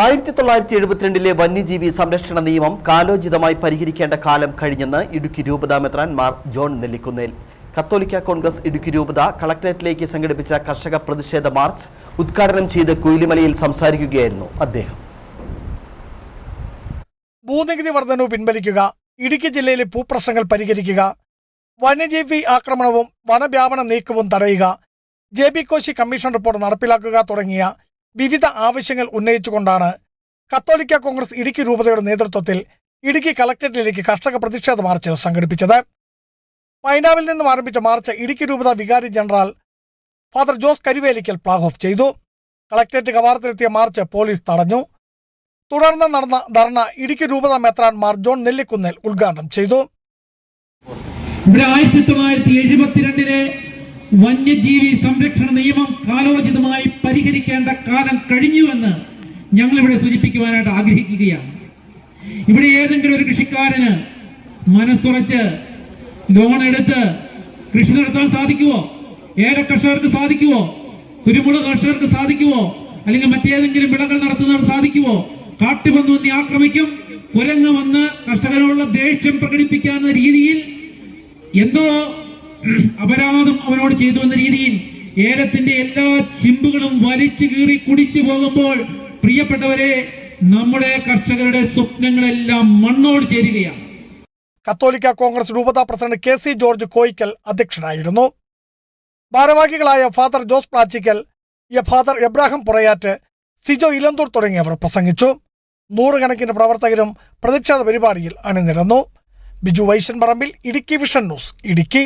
ആയിരത്തി തൊള്ളായിരത്തി എഴുപത്തിരണ്ടിലെ വന്യജീവി സംരക്ഷണ നിയമം കാലോചിതമായി പരിഹരിക്കേണ്ട കാലം കഴിഞ്ഞെന്ന് ഇടുക്കി രൂപതാ മെത്രാൻ മാർ ജോൺ നെല്ലിക്കുന്നേൽ. കത്തോലിക്ക കോൺഗ്രസ് ഇടുക്കി രൂപത കളക്ടറേറ്റിലേക്ക് സംഘടിപ്പിച്ച കർഷക പ്രതിഷേധ മാർച്ച് ഉദ്ഘാടനം ചെയ്ത് കുയിലിമലയിൽ സംസാരിക്കുകയായിരുന്നു അദ്ദേഹം. ഭൂനികുതി വർധനവ് പിൻവലിക്കുക ഇടുക്കി ജില്ലയിലെ ഭൂപ്രശ്നങ്ങൾ പരിഹരിക്കുക വന്യജീവി ആക്രമണവും വനവ്യാപന നീക്കവും തടയുക J B Koshy commission report നടപ്പിലാക്കുക തുടങ്ങിയ വിവിധ ആവശ്യങ്ങൾ ഉന്നയിച്ചുകൊണ്ടാണ് കത്തോലിക്ക കോൺഗ്രസ് ഇടുക്കി രൂപതയുടെ നേതൃത്വത്തിൽ ഇടുക്കി കളക്ടറേറ്റിലേക്ക് കർഷക പ്രതിഷേധ മാർച്ച് സംഘടിപ്പിച്ചത്. പൈനാവിൽ നിന്നും ആരംഭിച്ച മാർച്ച് ഇടുക്കി രൂപത വികാരി general father Jose Karuvelikkal flag off ചെയ്തു. കളക്ടറേറ്റ് കവാടത്തിലെത്തിയ മാർച്ച് പോലീസ് തടഞ്ഞു. തുടർന്ന് നടന്ന ധർണ ഇടുക്കി രൂപത മെത്രാൻ മാർ ജോൺ നെല്ലിക്കുന്നേൽ ഉദ്ഘാടനം ചെയ്തു. ഇവിടെ ആയിരത്തി തൊള്ളായിരത്തി എഴുപത്തിരണ്ടിലെ വന്യജീവി സംരക്ഷണ നിയമം കാലോചിതമായി പരിഹരിക്കേണ്ട കാലം കഴിഞ്ഞുവെന്ന് ഞങ്ങൾ ഇവിടെ സൂചിപ്പിക്കുവാനായിട്ട് ആഗ്രഹിക്കുകയാണ്. ഇവിടെ ഏതെങ്കിലും ഒരു കൃഷിക്കാരന് മനസ്സുറച്ച് ലോൺ എടുത്ത് കൃഷി നടത്താൻ സാധിക്കുമോ ഏല കർഷകർക്ക് സാധിക്കുമോ കുരുമുളക് കർഷകർക്ക് സാധിക്കുമോ അല്ലെങ്കിൽ മറ്റേതെങ്കിലും വിളകൾ നടത്തുന്നവർ സാധിക്കുമോ കാട്ടുപന്നു വന്ന് ആക്രമിക്കും? കുരങ്ങ് വന്ന് കർഷകരോടുള്ള ദേഷ്യം പ്രകടിപ്പിക്കാവുന്ന രീതിയിൽ എന്തോ അപരാധം അവനോട് ചെയ്തു എന്ന രീതിയിൽ ഏലത്തിന്റെ എല്ലാ ചിമ്പുകളും വലിച്ചു കീറി കുടിച്ചു പോകുമ്പോൾ പ്രിയപ്പെട്ടവരെ നമ്മുടെ കർഷകരുടെ സ്വപ്നങ്ങളെല്ലാം മണ്ണോട് ചേരുകയാണ്. കത്തോലിക്ക കോൺഗ്രസ് രൂപതാ president K C George Koyickal അധ്യക്ഷനായിരുന്നു. ഭാരവാഹികളായ ഫാദർ ജോസ് പ്ലാച്ചിക്കൽ ഫാദർ എബ്രാഹിം പുറയാറ്റ് സിജോ ഇലന്തൂർ തുടങ്ങിയവർ പ്രസംഗിച്ചു. നൂറുകണക്കിന് പ്രവർത്തകരും പ്രതിഷേധ പരിപാടിയിൽ അണിനിരന്നു. Biju Vaishan Parambil Idukki vision news Idukki.